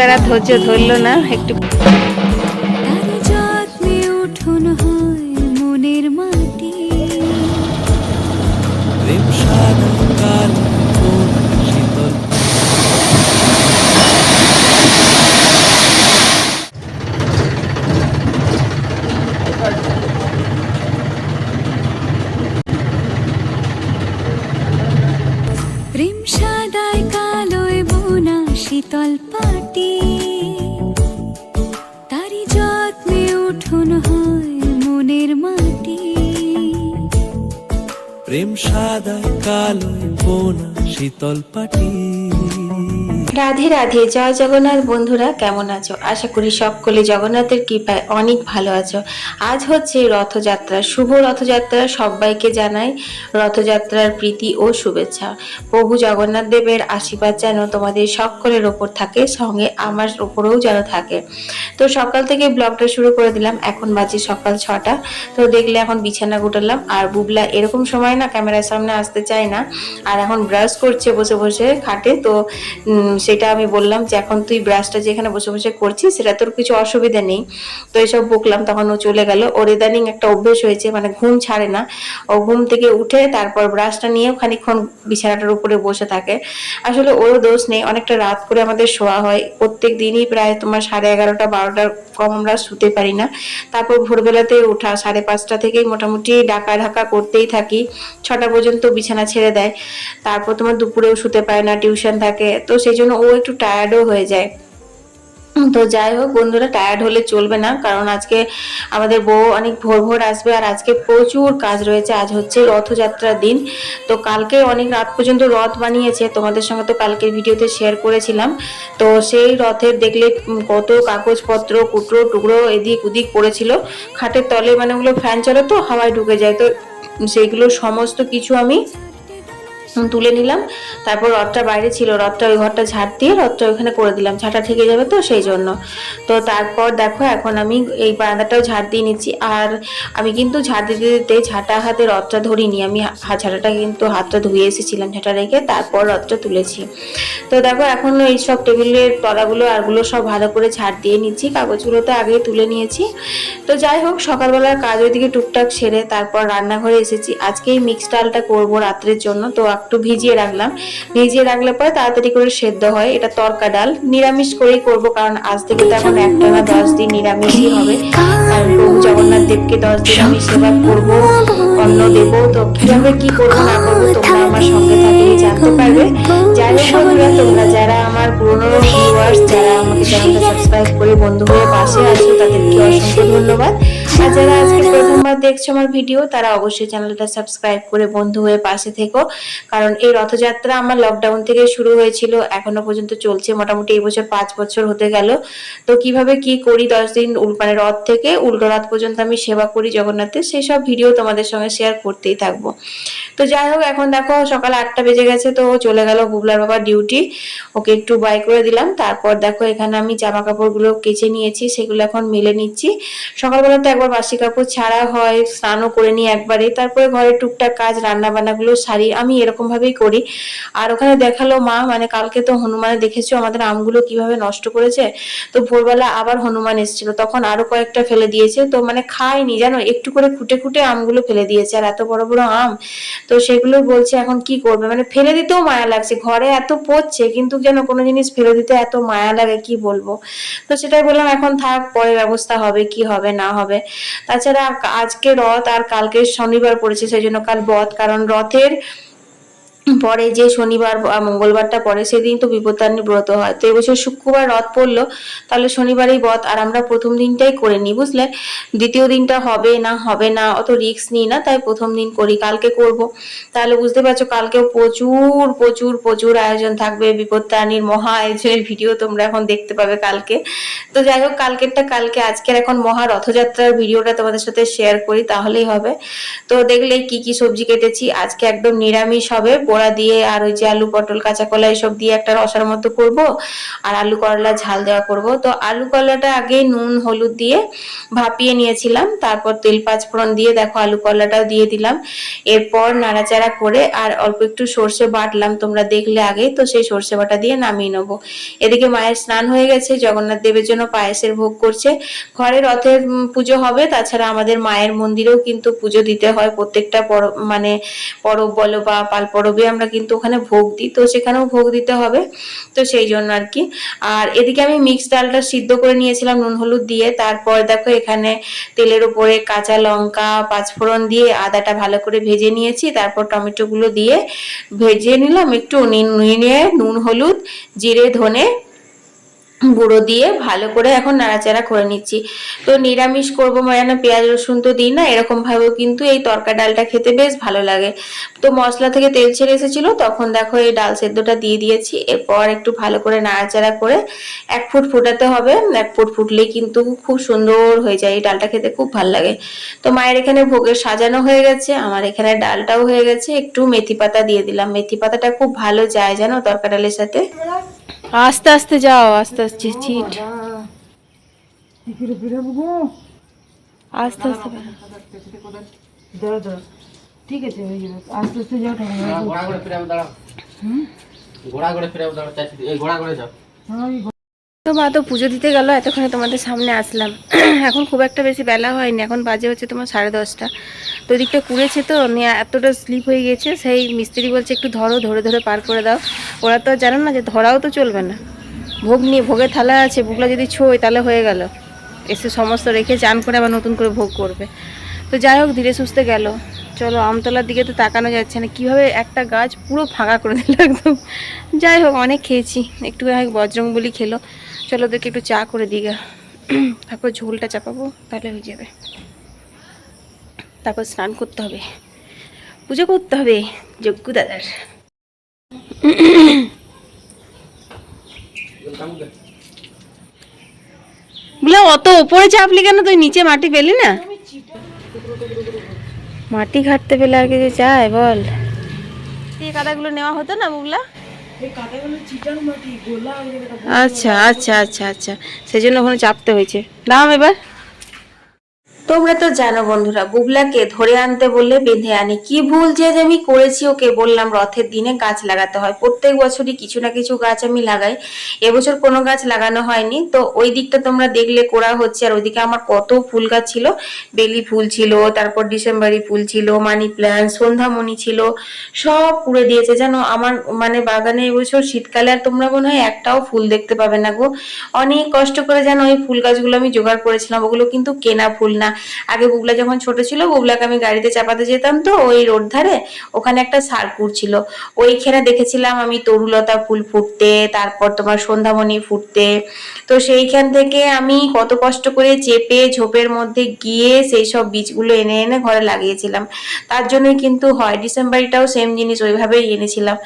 বুবলারা ধৈর্য ধরলো না একটু কালোয় বোনা শীতল পাটি। রাধে রাধে, জয় জগন্নাথ বন্ধুরা, কেমন আছো? আশা করি সকলে জগন্নাথের কৃপায় অনেক ভালো আছো। আজ হচ্ছে রথযাত্রা, শুভ রথযাত্রা সবাইকে জানাই। রথযাত্রার প্রীতি ও শুভেচ্ছা। প্রভু জগন্নাথ দেবের আশীর্বাদ যেন তোমাদের সকলের ওপর থাকে, সঙ্গে আমার ওপরেও যেন থাকে। তো সকাল থেকে ব্লগটা শুরু করে দিলাম, এখন বাজে সকাল ছটা। তো দেখলে এখন বিছানা গুটালাম, আর বুবলা এরকম সময় না ক্যামেরার সামনে আসতে চায় না। আর এখন ব্রাশ করছে বসে বসে খাটে, তো সেটা আমি বললাম যে এখন তুই ব্রাশটা যেখানে বসে বসে করছিস, সেটা তোর কিছু অসুবিধা নেই। তো এসব বকলাম, তখন ও চলে গেল। ওর ইদানিং একটা অভ্যেস হয়েছে মানে ঘুম ছাড়ে না। ও ঘুম থেকে উঠে তারপর ব্রাশটা নিয়েও খানিকক্ষণ বিছানাটার উপরে বসে থাকে। আসলে ওরও দোষ নেই, অনেকটা রাত করে আমাদের শোয়া হয়। প্রত্যেক দিনই প্রায় তোমার সাড়ে এগারোটা, বারোটার কম আমরা শুতে পারি না। তারপর ভোরবেলাতে ওঠা, সাড়ে পাঁচটা থেকেই মোটামুটি ডাকা ঢাকা করতেই থাকি। ছটা পর্যন্ত বিছানা ছেড়ে দেয়। তারপর তোমার দুপুরেও শুতে পারে না, টিউশন থাকে। তো সেই জন্য ও একটু টায়ার্ডও হয়ে যায়। তো যাই হোক, বন্ধুরা টায়ার্ড হলে চলবে না, কারণ আজকে আমাদের বউ অনেক ভোর ভোর আসবে, আর আজকে প্রচুর কাজ রয়েছে। আজ হচ্ছে রথযাত্রার দিন। তো কালকে অনেক রাত পর্যন্ত রথ বানিয়েছে, তোমাদের সঙ্গে তো কালকের ভিডিওতে শেয়ার করেছিলাম। তো সেই রথের দেখলে কত কাগজপত্র, কুটরো, টুকরো, এদিক ওদিক পড়েছিল। খাটের তলে মানে ওগুলো ফ্যান চলে তো, হাওয়ায় ঢুকে যায়। তো সেইগুলো সমস্ত কিছু আমি তুলে নিলাম। তারপর রথটা বাইরে ছিল, রথটা ওই ঘরটা ঝাড় দিয়ে রথটা ওইখানে করে দিলাম। ঝাঁটা ঠেকে যাবে তো সেই জন্য। তো তারপর দেখো, এখন আমি এই বারান্দাটাও ঝাড় দিয়ে নিচ্ছি। আর আমি কিন্তু ঝাড় দিতে দিতে ঝাঁটা হাতে রথটা ধরিনি। আমি ঝাঁটাটা কিন্তু হাতটা ধুয়ে এসেছিলাম ঝাঁটা রেখে, তারপর রথটা তুলেছি। তো দেখো, এখন এই সব টেবিলের তলাগুলো আরগুলো সব ভালো করে ঝাড় দিয়ে নিচ্ছি। কাগজগুলো তো আগেই তুলে নিয়েছি। তো যাই হোক, সকালবেলার কাজ ওইদিকে টুকটাক সেরে তারপর রান্নাঘরে এসেছি। আজকেই মিক্স ডালটা করব রাত্রের জন্য। তো একটু ভিজিয়ে রাখলাম। ভিজিয়ে রাখলে পরে তাড়াতাড়ি করে সেদ্ধ হয়। এটা তরকা ডাল। নিরামিষ করেই করব কারণ আজ থেকে তো এখন একটা না দশ দিন নিরামিষই হবে। আর প্রভু জগন্নাথ দেবকে দশ দিন আমি সেবা করব, অন্ন দেব। তো কীভাবে কি করব না করব তোমরা আমার সঙ্গে থাকলেই জানতে পারবে। যাই হোক তোমরা যারা আমার পুরনো ভিউয়ার্স যারা আমাকে চ্যানেলটা সাবস্ক্রাইব করে বন্ধু হয়ে পাশে আছো, তাদেরকে অসংখ্য ধন্যবাদ। আর যারা আজকে প্রথমবার দেখছ আমার ভিডিও, তারা অবশ্যই চ্যানেলটা সাবস্ক্রাইব করে বন্ধু হয়ে পাশে থেকো। কারণ এই রথযাত্রা আমার লকডাউন থেকে শুরু হয়েছিল, এখনও পর্যন্ত চলছে। মোটামুটি এই বছর পাঁচ বছর হতে গেল। তো কীভাবে কি করি দশ দিন মানে রথ থেকে, উল্টো রথ পর্যন্ত আমি সেবা করি জগন্নাথের সেই সব ভিডিও তোমাদের সঙ্গে শেয়ার করতেই থাকব। তো যাই হোক, এখন দেখো সকাল আটটা বেজে গেছে, তো চলে গেল বুবলার বাবা ডিউটি ওকে একটু বাই করে দিলাম। তারপর দেখো এখানে আমি জামা কাপড়গুলো কেচে নিয়েছি, সেগুলো এখন মেলে নিচ্ছি। সকালবেলা তো একবার বাসি কাপড় ছাড়া হয়, স্নানও করে নিই একবারে। তারপরে ঘরে টুকটাক কাজ রান্না বান্নাগুলো সারি, আমি এরকম ভাবেই করি। আর ওখানে দেখাল মা মানে কালকে তো হনুমানে দেখেছ আমাদের আমগুলো কীভাবে নষ্ট করেছে? তো ভোরবেলা আবার হনুমান এসেছিল, তখন আরও কয়েকটা ফেলে দিয়েছে। তো মানে খায়নি, জানো, একটু করে খুঁটে খুঁটে আমগুলো ফেলে দিয়েছে। আর এত বড় বড় আম, তো সেগুলো বলছে এখন কি করবে? মানে ফেলে দিতেও মায়া লাগছে, ঘরে এত পড়ছে কিন্তু যেন কোনো জিনিস ফেলে দিতে এত মায়া লাগে, কি বলব? তো সেটাই বললাম, এখন থাক, পরে ব্যবস্থা হবে, কি হবে, না হবে। তাছাড়া আজকে রথ আর কালকে শনিবার পড়েছে সেই জন্য কাল বধ কারণ রথের পরে যে শনিবার মঙ্গলবারটা পরে সেদিন তো বিপত্তারিণী ব্রত হয়। তো এবছর শুক্রবার রথ পড়ল, তাহলে শনিবারই বধ আর আমরা প্রথম দিনটাই করে নিই, বুঝলে? দ্বিতীয় দিনটা হবে না হবে না, অত রিস্ক নিই না, তাই প্রথম দিন করি, কালকে করব। তাহলে বুঝতে পারছ, কালকেও প্রচুর প্রচুর প্রচুর আয়োজন থাকবে, বিপত্তারিণীর মহা আয়োজনের ভিডিও তোমরা এখন দেখতে পাবে কালকে। তো যাই হোক, কালকেরটা কালকে, আজকের এখন মহা রথযাত্রার ভিডিওটা তোমাদের সাথে শেয়ার করি, তাহলেই হবে। তো দেখলে কি কি সবজি কেটেছি, আজকে একদম নিরামিষ হবে বড়া দিয়ে আর ওই যে আলু পটল, কাঁচা কলা এসব দিয়ে একটা রসার মতো করব আর আলু করলা ঝাল দেওয়া করব। তো আলু করলাটা আগে নুন, হলুদ দিয়ে ভাপিয়ে নিয়েছিলাম, তারপর তেল পাঁচ ফোড়ন দিয়ে দেখো আলু করলাটাও দিয়ে দিলাম। এরপর নাড়াচাড়া করে আর অল্প একটু সর্ষে বাটলাম, তোমরা দেখলে আগে, তো সেই সর্ষে বাটা দিয়ে নামিয়ে নেব। এদিকে মায়ের স্নান হয়ে গেছে, জগন্নাথ দেবের জন্য পায়েসের ভোগ করছে। ঘরে রথের পুজো হবে, তাছাড়া আমাদের মায়ের মন্দিরেও কিন্তু পুজো দিতে হয় প্রত্যেকটা পরব মানে পরব বলো বা পাল পরবে আমরা কিন্তু ওখানে ভোগ দিই, তো সেখানেও ভোগ দিতে হবে, তো সেই জন্য আর কি। আর এদিকে আমি মিক্স ডালটা সিদ্ধ করে নিয়েছিলাম নুন হলুদ দিয়ে, তারপর দেখো এখানে তেলের উপরে কাঁচা লঙ্কা, পাঁচফোড়ন দিয়ে আদাটা ভালো করে ভেজে নিয়েছি, তারপর টমেটোগুলো দিয়ে ভেজে নিলাম একটু নিয়ে নুন হলুদ, জিরে, ধনে গুঁড়ো দিয়ে ভালো করে এখন নাড়াচাড়া করে নিচ্ছি। তো নিরামিষ করব মানে পেঁয়াজ, রসুন তো দিই না, এরকম ভাবেও কিন্তু এই তরকা ডালটা খেতে বেশ ভালো লাগে। তো মশলা থেকে তেল ছেড়ে এসেছিল, তখন দেখো এই ডাল সেদ্ধটা দিয়ে দিয়েছি। এরপর একটু ভালো করে নাড়াচাড়া করে এক ফুট ফুটাতে হবে। এক ফুট ফুটলেই কিন্তু খুব সুন্দর হয়ে যায়, এই ডালটা খেতে খুব ভালো লাগে। তো মায়ের এখানে ভোগের সাজানো হয়ে গেছে, আমার এখানে ডালটাও হয়ে গেছে। একটু মেথি পাতা দিয়ে দিলাম। মেথি পাতাটা খুব ভালো যায় জানো তরকা ডালের সাথে? আস্তে আস্তে যাও, আস্তে আস্তে চিট আস্তে আস্তে বেরো। দাঁড়া দাঁড়া ঠিক আছে আস্তে আস্তে যাও ঠাকুমা হ্যাঁ, ঘোড়া ফিরে দাঁড়াও ঘোড়া করে ফিরে দাঁড়াও এই ঘোড়া করে যাও তো মা তো পুজো দিতে গেল এতক্ষণে তোমাদের সামনে আসলাম। এখন খুব একটা বেশি বেলা হয়নি এখন বাজে হচ্ছে তোমার সাড়ে দশটা। তো দিকটা কুড়েছে তো নিয়ে এতটা স্লিপ হয়ে গেছে সেই মিস্ত্রি বলছে একটু ধরো ধরে ধরে পার করে দাও। ওরা তো আর জানো না যে ধরাও তো চলবে না। ভোগ নিয়ে, ভোগের থালা আছে ভোগলা যদি ছোই তাহলে হয়ে গেল। এসে সমস্ত রেখে চান করে আবার নতুন করে ভোগ করবে। তো যাই হোক, ধীরে সুস্থে গেল। চলো, আমতলার দিকে তো তাকানো যাচ্ছে না। কীভাবে একটা গাছ পুরো ফাঁকা করে দিল একদম। যাই হোক, অনেক খেয়েছি। একটু বজরং বলি খেলো। চলো ওদেরকে একটু চা করে দিই গা। তারপর ঝোলটা চাপাবো, তাহলে হয়ে যাবে। তারপর স্নান করতে হবে। পুজো করতে হবে, যজ্ঞ দাদার। বুলা অত ওপরে চাপলি কেন? তুই নিচে মাটি পেলি না? মাটি ঘাটতে পেলে আর কিছু চাই বল। এই কাদাগুলো নেওয়া হতো না বুগলা এই কাদাগুলো চিটার মাটি গোলা হয়ে যাবে আচ্ছা আচ্ছা আচ্ছা আচ্ছা। সেই জন্য ওখানে চাপতে হয়েছে। দাম এবার। তোমরা তো জানো বন্ধুরা, বুবলাকে ধরে আনতে বললে বেঁধে আনি। কি ভুল যে আমি করেছি, ওকে বললাম রথের দিনে গাছ লাগাতে হয়। প্রত্যেক বছরই কিছু না কিছু গাছ আমি লাগাই। এবছর কোনো গাছ লাগানো হয়নি। তো ওই দিকটা তোমরা দেখলে করা হচ্ছে। আর ওইদিকে আমার কত ফুল গাছ ছিল। বেলি ফুল ছিল, তারপর ডিসেম্বরি ফুল ছিল, মানি প্ল্যান্ট, সন্ধ্যামণি ছিল, সব পুড়ে দিয়েছে। জানো আমার মানে বাগানে এবছর শীতকালে আর তোমরা মনে হয় একটাও ফুল দেখতে পাবে না গো। অনেক কষ্ট করে যেন ওই ফুল গাছগুলো আমি জোগাড় করেছিলাম, ওগুলো কিন্তু কেনা ফুল না। আগে বুবলা যখন ছোট ছিল বুবলাকে আমি গাড়িতে চাপাতে যেতাম তো, ওই রোড ধারে ওখানে একটা সারকুর ছিল। ওইখানে দেখেছিলাম আমি তরুলতা ফুল ফুটতে, তারপর তোমার সন্ধ্যামণি ফুটতে। তো সেইখান থেকে আমি কত কষ্ট করে চেপে ঝোপের মধ্যে গিয়ে সেই সব বীজগুলো এনে এনে ঘরে লাগিয়েছিলাম। তার জন্যই কিন্তু হয়, ডিসেম্বরিটাও সেম জিনিস ওইভাবেই এনেছিলাম।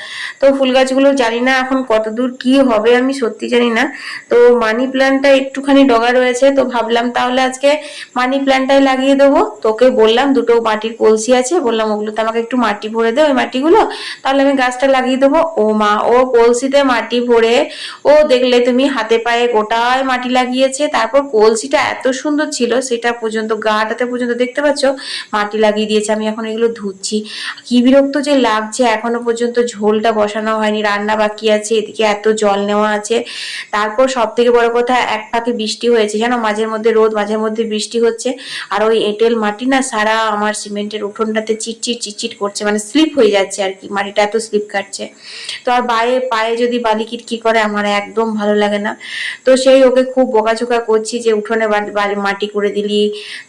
তো ফুল গাছগুলো জানি না এখন কতদূর কি হবে, আমি সত্যি জানি না। তো মানি প্ল্যান্টটা একটুখানি ডগা রয়েছে, তো ভাবলাম তাহলে আজকে মানি প্ল্যান্টটাই লাগিয়ে দেবো। তোকে বললাম দুটো মাটির কলসি আছে, বললাম ওগুলোতে আমাকে একটু মাটি ভরে দে, ওই মাটিগুলো। তাহলে আমি গাছটা লাগিয়ে দেবো। ও মা, ও কলসিতে মাটি ভরে, ও দেখলে তুমি হাতে পায়ে গোটায় মাটি লাগিয়েছে। তারপর কলসিটা এত সুন্দর ছিল, সেটা পর্যন্ত, গাটাতে পর্যন্ত দেখতে পাচ্ছ? মাটি লাগিয়ে দিয়েছে, আমি এখন এগুলো ধুচ্ছি। কি বিরক্ত যে লাগছে, এখনও পর্যন্ত ঝোলটা বসানো হয়নি, রান্না বাকি আছে, এদিকে এত জল নেওয়া আছে। তারপর সব থেকে বড় কথা, এক ফাঁকে বৃষ্টি হয়েছে, জানো? মাঝের মধ্যে রোদ, মাঝের মধ্যে বৃষ্টি হচ্ছে। আর ওই এঁটেল মাটি না সারা আমার সিমেন্টের উঠোনটাতে চিটচিট চিটচিট করছে মানে স্লিপ হয়ে যাচ্ছে আর কি, মাটিটা এত স্লিপ কাটছে। তো আর পায়ে পায়ে যদি বালি কিটকি করে আমার একদম ভালো লাগে না। তো সেই ওকে খুব বকাঝোকা করছি যে উঠোনে মাটি করে দিলি,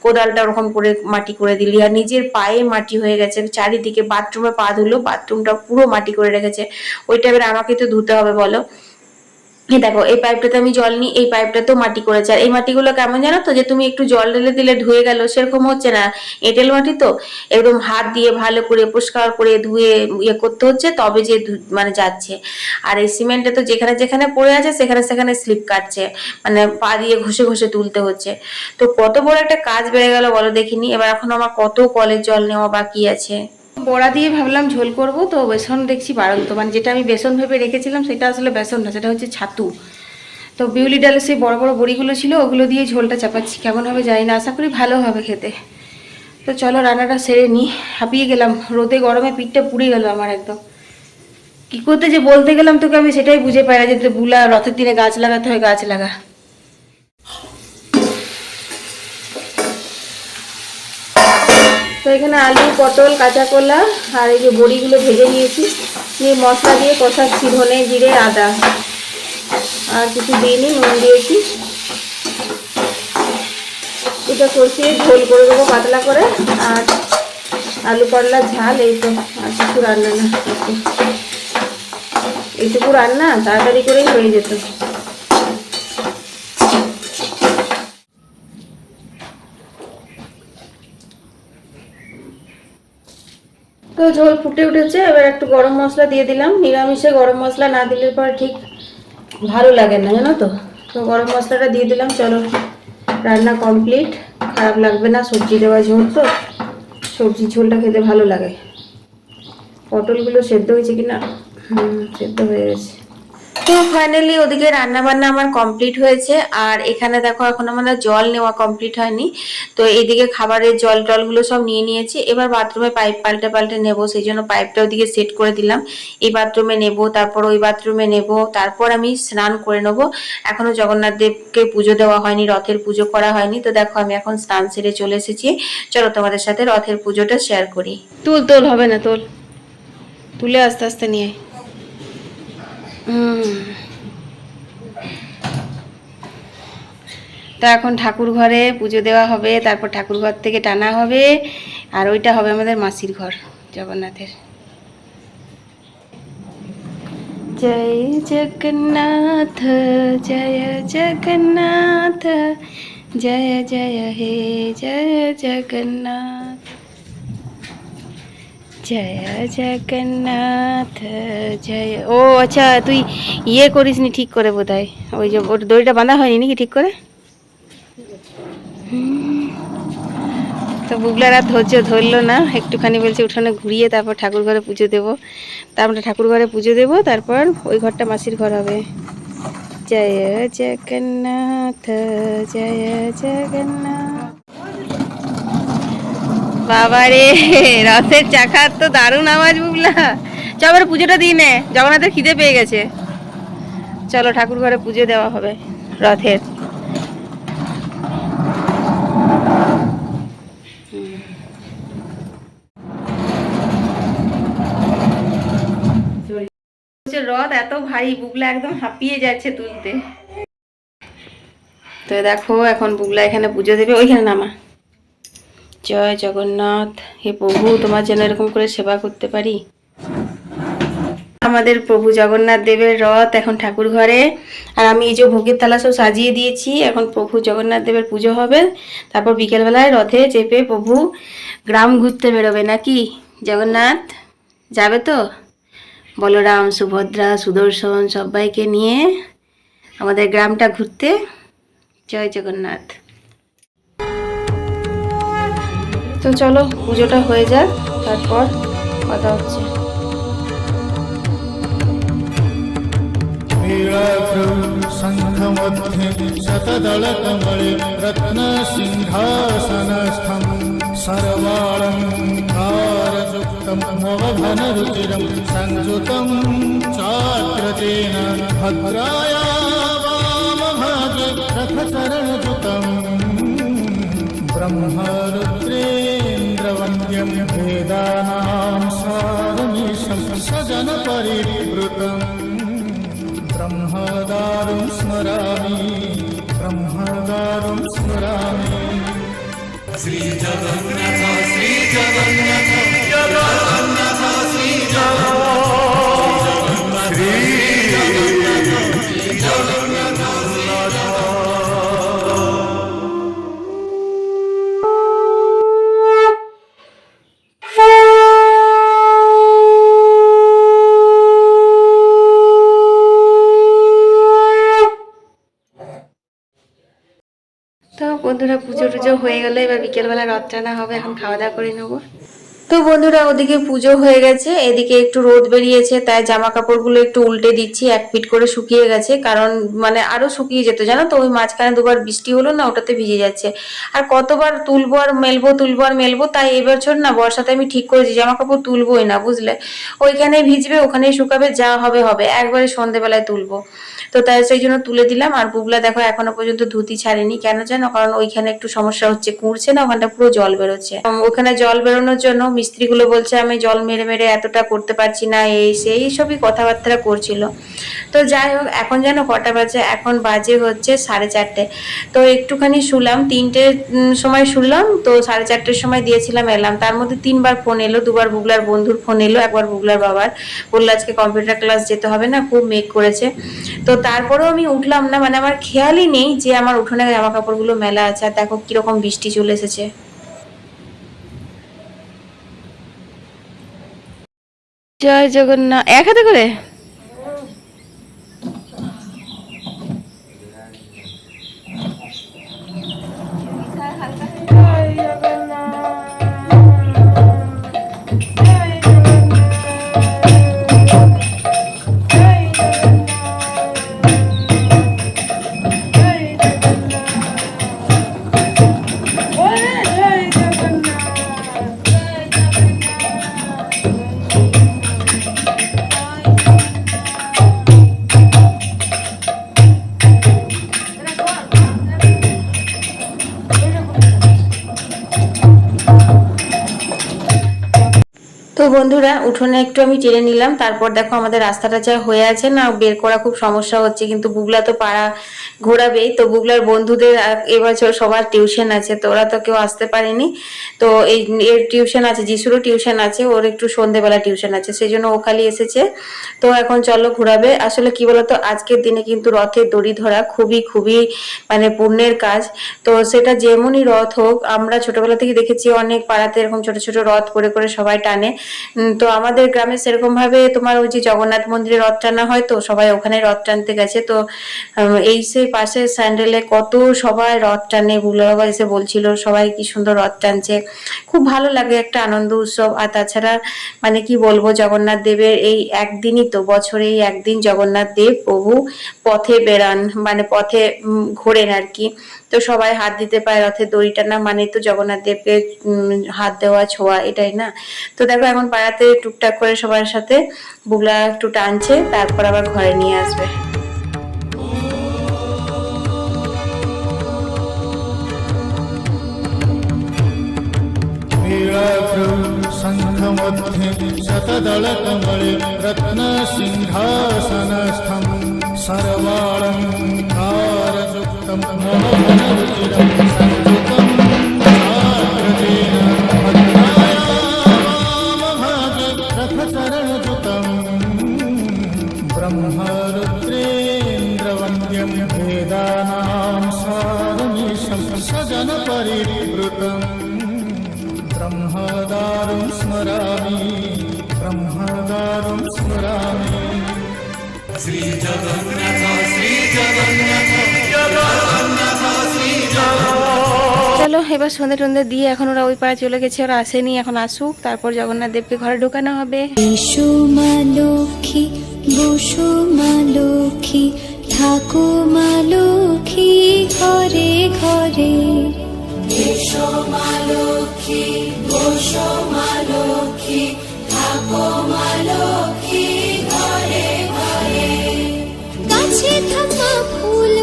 কোদালটা ওরকম করে মাটি করে দিলি। আর নিজের পায়ে মাটি হয়ে গেছে, চারিদিকে বাথরুমে পা ধুলো, বাথরুমটা পুরো মাটি করে রেখেছে। ওইটা এবার আমাকে তো ধুতে হবে বলো। এই দেখো, এই পাইপটাতে আমি জল নিই, এই পাইপটাতেও মাটি করেছে আর এই মাটিগুলো কেমন জানো তো? যে তুমি একটু জল ঢেলে দিলে ধুয়ে গেল, সেরকম হচ্ছে না। এঁটেল মাটি তো? একদম হাত দিয়ে ভালো করে পরিষ্কার করে ধুয়ে ইয়ে করতে হচ্ছে, তবে যে মানে যাচ্ছে। আর এই সিমেন্টে তো যেখানে যেখানে পড়ে আছে, সেখানে সেখানে স্লিপ কাটছে। মানে পা দিয়ে ঘষে ঘষে তুলতে হচ্ছে। তো কত বড় একটা কাজ বেড়ে গেল বলো দেখিনি? এবার এখন আমার কত কলের জল নেওয়া বাকি আছে? বড়া দিয়ে ভাবলাম ঝোল করব, তো বেসন দেখছি বাড়ন্ত। মানে যেটা আমি বেসন ভেবে রেখেছিলাম, সেটা আসলে বেসন না, সেটা হচ্ছে ছাতু। তো বিউলি ডালের সেই বড় বড় বড়িগুলো ছিল, ওগুলো দিয়ে ঝোলটা চাপাচ্ছি। কেমন হবে জানি না, আশা করি ভালো হবে খেতে। তো চলো রান্নাটা সেরে নিই হাঁপিয়ে গেলাম, রোদে গরমে পিঠটা পুড়ে গেল আমার একদম। কি করতে যে বলতে গেলাম তোকে আমি সেটাই বুঝে পাই না যে বুলা রথের দিনে গাছ লাগাতে হয়, গাছ লাগা। তো এখানে আলু, পটল, কাঁচা কলা আর এই যে বড়িগুলো ভেজে নিয়েছি। নিয়ে মশলা দিয়ে কষাচ্ছি ধনে জিরে, আদা। আর কিছু দিইনি নুন দিয়েছি। এটা কষিয়ে ঝোল করে দেবো পাতলা করে। আর আলু, করলা, ঝাল, এই তো আর কিছু রান্না না। এইটুকু রান্না, তাড়াতাড়ি করেই হয়ে যেত। তো ঝোল ফুটে উঠেছে, এবার একটু গরম মশলা দিয়ে দিলাম। নিরামিষে গরম মশলা না দিলে পর ঠিক ভালো লাগে না, জানো তো? তো গরম মশলাটা দিয়ে দিলাম, চলো রান্না কমপ্লিট খারাপ লাগবে না সবজি দেওয়া ঝোল তো। সবজি ঝোলটা খেতে ভালো লাগে। পটলগুলো সেদ্ধ হয়েছে কি না হুম, সেদ্ধ হয়ে গেছে। তো ফাইনালি ওদিকে রান্না বান্না আমার কমপ্লিট হয়েছে। আর এখানে দেখো এখন আমার জল নেওয়া কমপ্লিট হয়নি। তো এইদিকে খাবারের জল টলগুলো সব নিয়ে নিয়েছি। এবার বাথরুমে পাইপ পাল্টে পাল্টে নেব, সেই জন্য পাইপটা ওদিকে সেট করে দিলাম। এই বাথরুমে নেব, তারপর ওই বাথরুমে নেব, তারপর আমি স্নান করে নেব। এখনও জগন্নাথ দেবকে পুজো দেওয়া হয়নি, রথের পুজো করা হয়নি। তো দেখো আমি এখন স্নান সেরে চলে এসেছি। চলো তোমাদের সাথে রথের পুজোটা শেয়ার করি। তুল, তোল, হবে না, তোল। তুলে আস্তে আস্তে নিয়ে তো এখন ঠাকুর ঘরে পুজো দেওয়া হবে, তারপর ঠাকুর ঘর থেকে টানা হবে, আর ওইটা হবে আমাদের মাসির ঘর, জগন্নাথের। জয় জগন্নাথ জয় জগন্নাথ, জয় জয় হে জয় জগন্নাথ। জয় জগন্নাথ, জয়। ও আচ্ছা তুই ইয়ে করিসনি ঠিক করে বোধ হয় ওই যে ওর দড়িটা বাঁধা হয়নি নাকি ঠিক করে? তো বুগলার আর ধৈর্য ধরলো না, একটুখানি বলছে, উঠোনে ঘুরিয়ে তারপর ঠাকুর ঘরে পুজো দেবো। তারপরে ঠাকুর ঘরে পুজো দেবো, তারপর ওই ঘরটা মাসির ঘর হবে। জয় জগন্নাথ জয় জগন্নাথ। বাবারে রথের চাকার তো দারুণ আওয়াজ বুবলা। চল এবার পুজোটা দিই নে, জগন্নাথের খিদে পেয়ে গেছে। চলো ঠাকুর ঘরে পুজো দেওয়া হবে, রথের। রথ এত ভারী বুগলা একদম হাঁপিয়ে যাচ্ছে তুলতে। তো দেখো, এখন বুগলা এখানে পুজো দেবে, ওইখানে নামা। জয় জগন্নাথ। হে প্রভু, তোমার যেন এরকম করে সেবা করতে পারি। আমাদের প্রভু জগন্নাথ দেবের রথ এখন ঠাকুর ঘরে। আর আমি এই যে ভোগের থালা সব সাজিয়ে দিয়েছি, এখন প্রভু জগন্নাথ দেবের পুজো হবে। তারপর বিকেলবেলায় রথে চেপে প্রভু গ্রাম ঘুরতে বেরোবে নাকি? জগন্নাথ, যাবে তো? বলরাম, সুভদ্রা, সুদর্শন সবাইকে নিয়ে আমাদের গ্রামটা ঘুরতে। জয় জগন্নাথ। তো চলো পুজোটা হয়ে যাক তারপর কথা হচ্ছে वीराघ्रं शङ्खमध्ये शतदलकमले रत्नसिंहासनस्थं सर्वालङ्कारयुक्तं मोहघनरुचिरं संयुतं चाग्रतेन भद्राया वामभागे रथचरणयुतं ब्रह्मरुद्रेन्द्रवन्द्यं वेदानां सारमीशं सजनपरिवृतम् ब्रह्मदारुं स्मरामि ब्रह्मदारुं स्मरामि তো বন্ধুরা, পুজো টুজো হয়ে গেলে, এবার বিকেলবেলা রথ টানা হবে, এখন খাওয়া দাওয়া করে নেব। তো বন্ধুরা, ওদিকে পুজো হয়ে গেছে, এদিকে একটু রোদ বেরিয়েছে, তাই জামা কাপড়গুলো একটু উল্টে দিচ্ছি, এক ফিট করে শুকিয়ে গেছে, কারণ মানে আরও শুকিয়ে যেত, জানো তো? ওই মাঝখানে দুবার বৃষ্টি হলো না, ওটাতে ভিজে যাচ্ছে। আর কতবার তুলবো আর মেলবো, তুলবো আর মেলবো, তাই এবছর না বর্ষাতে আমি ঠিক করেছি জামা কাপড় তুলবোই না, বুঝলে? ওইখানেই ভিজবে, ওখানেই শুকাবে, যা হবে হবে, একবারে সন্ধেবেলায় তুলবো। তো তাই সেই জন্য তুলে দিলাম। আর বুবলা দেখো এখনও পর্যন্ত ধুতি ছাড়েনি। কেন জানো? কারণ ওইখানে একটু সমস্যা হচ্ছে, কুড়ছে না, ওখানটা পুরো জল বেরোচ্ছে। ওখানে জল বেরোনোর জন্য মিস্ত্রিগুলো বলছে, আমি জল মেরে মেরে এতটা করতে পারছি না, এই, সেই সবই কথাবার্তা করছিল। তো যাই হোক, এখন যেন কটা বাজে? এখন বাজে হচ্ছে সাড়ে চারটে। তো একটুখানি শুলাম। তিনটে সময় শুনলাম তো সাড়ে চারটের সময় দিয়েছিলাম এলাম তার মধ্যে তিনবার ফোন এলো, দুবার বুগলার বন্ধুর ফোন এলো, একবার বুগলার বাবার। বলল আজকে কম্পিউটার ক্লাস যেতে হবে না, খুব মেঘ করেছে। তো তারপরেও আমি উঠলাম না মানে আমার খেয়ালই নেই যে আমার উঠোনে জামা কাপড়গুলো মেলা আছে, আর দেখো কীরকম বৃষ্টি চলে এসেছে। জয় জগন্নাথ। এক হাতে করে? উঠোনে একটু আমি টেনে নিলাম, তারপর দেখো আমাদের রাস্তাটা যা হয়ে আছে না, বের করা খুব সমস্যা হচ্ছে, কিন্তু বুগলা তো পাড়া ঘোরাবেই তো বুগলার বন্ধুদের এবছর সবার টিউশন আছে, তো ওরা তো কেউ আসতে পারেনি। তো এই এর টিউশন আছে, যিশুরও টিউশন আছে, ওর একটু সন্ধেবেলা টিউশন আছে সেই জন্য ও খালি এসেছে। তো এখন চলো ঘোরাবে। আসলে কি বলতো, আজকের দিনে কিন্তু রথের দড়ি ধরা খুবই খুবই মানে পুণ্যের কাজ। তো সেটা যেমনই রথ হোক, আমরা ছোটবেলা থেকে দেখেছি অনেক পাড়াতে এরকম ছোট ছোট রথ করে করে সবাই টানে। তো আমাদের গ্রামে সেরকম ভাবে তোমার ওই যে জগন্নাথ মন্দিরে রথ টানা হয়, তো সবাই ওখানে রথ টানতে গেছে। তো এই এই সেই পাশে স্যান্ডেলে কত সবাই রথ টানে বুলো বাবা এসে বলছিল, সবাই কি সুন্দর রথ টানছে। খুব ভালো লাগে একটা আনন্দ উৎসব। আর তাছাড়া মানে কি বলব, জগন্নাথ দেবের এই একদিনই তো বছরে এই একদিন জগন্নাথ দেব প্রভু পথে বেড়ান মানে পথে ঘোরেন আর কি। তো সবাই হাত দিতে পায় রথের দড়ি টানা মানে তো জগন্নাথ দেবকে হাত দেওয়া, ছোঁয়া, এটাই না? তো দেখো এখন পাড়াতে টুকটাক করে সবার সাথে বুগলা একটু টানছে, তারপর আবার ঘরে নিয়ে আসবে। नीळाभ्रम शङ्खमध्ये शतदलकमले रत्नसिंहासनस्थं सर्वालङ्कारयुक्तं मनोहरचिरं सञ्जुतं साग्रजेन भद्रायामहाजरथचरणयुतं ब्रह्मरुद्रेन्द्रवन्द्यं वेदानां सारमीशं सजनपरिवृत् ब्रह्मदारुं स्मरामि চলো এবার সন্ধে টন্ধে দিয়ে এখন ওরা ওই পাড়া চলে গেছে ওরা আসেনি এখন আসুক তারপর জগন্নাথ দেবকে ঘরে ঢোকানো হবে এসো মা লক্ষ্মী বসো মা লক্ষ্মী থাকো মা লক্ষ্মী ঘরে ঘরে এসো মা লক্ষ্মী বসো মা লক্ষ্মী থাকা ফুল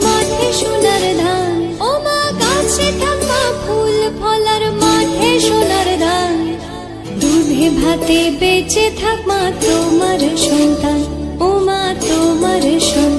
মাঠে ও মা থাকা ফুল ফলার মাঠে ভাতে বেঁচে থাক মা তোমার সন্তান। ও মা, তোমার সন্তান।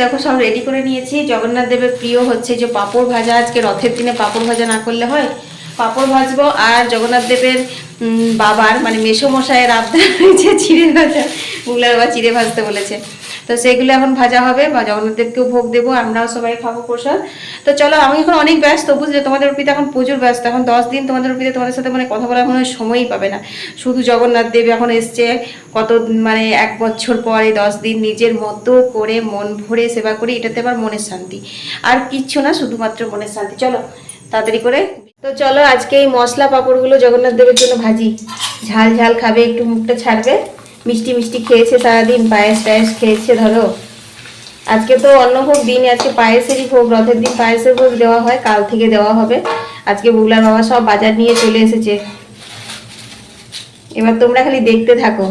দেখো, সব রেডি করে নিয়েছি। জগন্নাথ দেবের প্রিয় হচ্ছে যে পাঁপড় ভাজা। আজকে রথের দিনে পাঁপড় ভাজা না করলে হয়। পাঁপড় ভাজবো আর জগন্নাথ দেবের বাবার মানে মেসো মশাইয়ের আবদার হয়েছে চিড়ে ভাজা। বুগলার বাবা চিড়ে ভাজতে বলেছে। তো সেগুলো এখন ভাজা হবে, বা জগন্নাথ দেবকেও ভোগ দেবো, আমরাও সবাই খাব প্রসাদ। তো চলো, আমি এখন অনেক ব্যস্ত, বুঝলে? তোমাদের অর্পিতে এখন প্রচুর ব্যস্ত। এখন দশ দিন তোমাদের অর্পিতে তোমাদের সাথে মানে কথা বলার মনে হয় সময়ই পাবে না। শুধু জগন্নাথ দেব এখন এসছে। কত মানে এক বছর পরে দশ দিন নিজের মতো করে মন ভরে সেবা করি, এটাতে আমার মনের শান্তি। আর কিচ্ছু না, শুধুমাত্র মনের শান্তি। চলো, তাড়াতাড়ি করে। তো চলো, আজকে এই মশলা পাঁপড়গুলো জগন্নাথ দেবের জন্য ভাজি। ঝাল ঝাল খাবে, একটু মুখটা ছাড়বে। মিষ্টি মিষ্টি খেয়েছে সারাদিন, পায়েস টায়েস খেয়েছে, ধরো। আজকে তো অন্নভোগ দিন আজকে পায়েসেরই ভোগ, রথের দিন পায়েসের ভোগ দেওয়া হয়, কাল থেকে দেওয়া হবে। আজকে বুগলার বাবা সব বাজার নিয়ে চলে এসেছে। এবার তোমরা খালি দেখতে থাকো।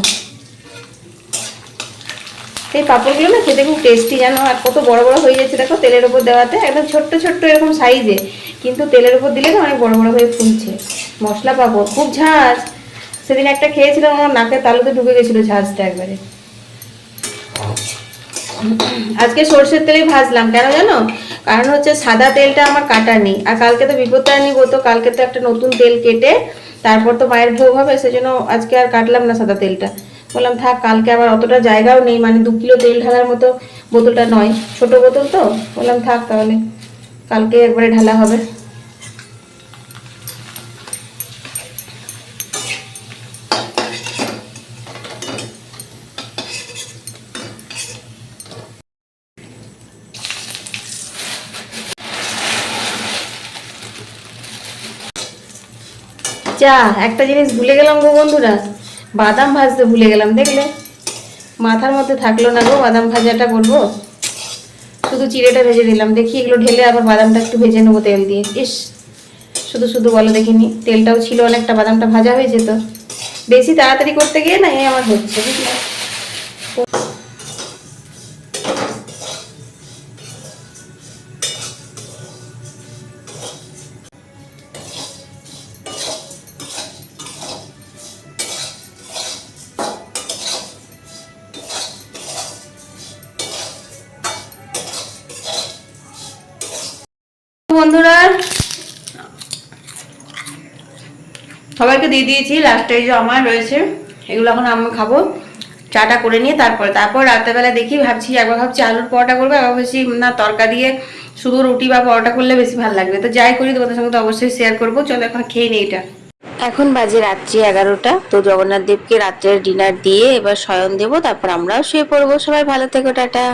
এই পাঁপড়গুলো না খেতে খুব টেস্টি জানো? আর কত বড় বড় হয়ে যাচ্ছে, দেখো তেলের ওপর দেওয়াতে, একদম ছোট্ট ছোট্ট এরকম সাইজে কিন্তু তেলের ওপর দিলে না অনেক বড় বড় হয়ে ফুলছে। মশলা পাঁপড়, খুব ঝাঁজ। সেদিন একটা খেয়েছিলাম, আমার নাকের তালুতে ঢুকে গেছিল ঝাঁজটা একবারে। আজকে সর্ষের তেলেই ভাজলাম, কেন জানো? কারণ হচ্ছে সাদা তেলটা আমার কাটা নেই। আর কালকে তো বিপত্তারিণী তো কালকে তো একটা নতুন তেল কেটে তারপর তো মায়ের ভোগ হবে, সেজন্য আজকে আর কাটলাম না সাদা তেলটা। বললাম থাক, কালকে আবার অতটা জায়গাও নেই মানে দু কিলো তেল ঢালার মতো বোতলটা নয়, ছোট বোতল তো। বললাম থাক তাহলে, কালকে একবারে ঢালা হবে। যা একটা জিনিস ভুলে গেলাম গো বন্ধুরা। বাদাম ভাজতে ভুলে গেলাম, দেখলে? মাথার মধ্যে থাকল না গো বাদাম ভাজাটা করব। শুধু চিড়েটা ভেজে দিলাম দেখি এগুলো ঢেলে আবার বাদামটা একটু ভেজে নেব তেল দিয়ে। ইস, শুধু শুধু বলো দেখিনি, তেলটাও ছিল অনেকটা, বাদামটা ভাজা হয়ে যেত বেশি তাড়াতাড়ি করতে গিয়ে না এই আমার হচ্ছে, বুঝলে? বন্ধুরা। সবাইকে দিয়ে দিয়েছি লাস্টে যে আমার রয়েছে, এগুলো এখন আমি খাব। চাটা করে নিয়ে তারপরে, তারপর রাতেরবেলা দেখি, ভাবছি, একবার ভাবছি আলুর পরোটা করব, একবার ভাবছি, না, তরকা দিয়ে শুধু রুটি বা পরোটা করলে বেশি ভালো লাগবে। তো যাই করি, তোমাদের সঙ্গে তো অবশ্যই শেয়ার করব। চলো এখন খেয়ে নিই এটা। এখন বাজে রাত্রি এগারোটা, তো জগন্নাথ দেবকে রাত্রের ডিনার দিয়ে এবার শয়ন দেবো, তারপর আমরাও শুয়ে পড়ব। সবাই ভালো থেকো, টাটা।